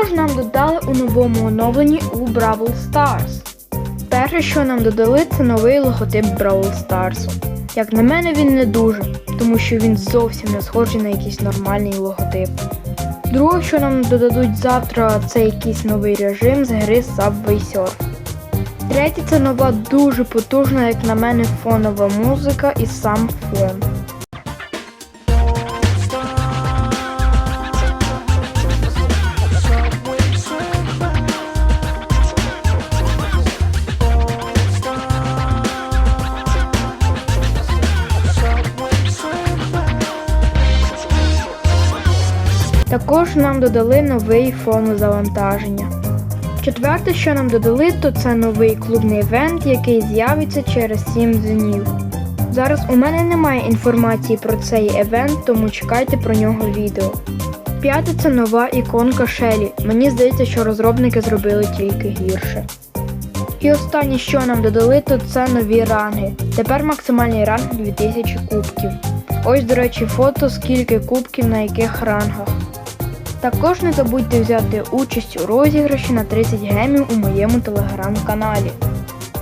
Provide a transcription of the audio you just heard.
Також нам додали у новому оновленні у Бравл Stars. Перше, що нам додали, це новий логотип Бравл Старсу. Як на мене, він не дуже, тому що він зовсім не схожий на якийсь нормальний логотип. Друге, що нам додадуть завтра, це якийсь новий режим з гри Subway Surf. Третє це нова дуже потужна, як на мене, фонова музика і сам фон. Також нам додали новий фон завантаження. Четверте, що нам додали, то це новий клубний івент, який з'явиться через 7 днів. Зараз у мене немає інформації про цей івент, тому чекайте про нього відео. П'яте це нова іконка Шелі. Мені здається, що розробники зробили тільки гірше. І останнє, що нам додали, то це нові ранги. Тепер максимальний ранг 2000 кубків. Ось, до речі, фото, скільки кубків на яких рангах. Також не забудьте взяти участь у розіграші на 30 гемів у моєму телеграм-каналі.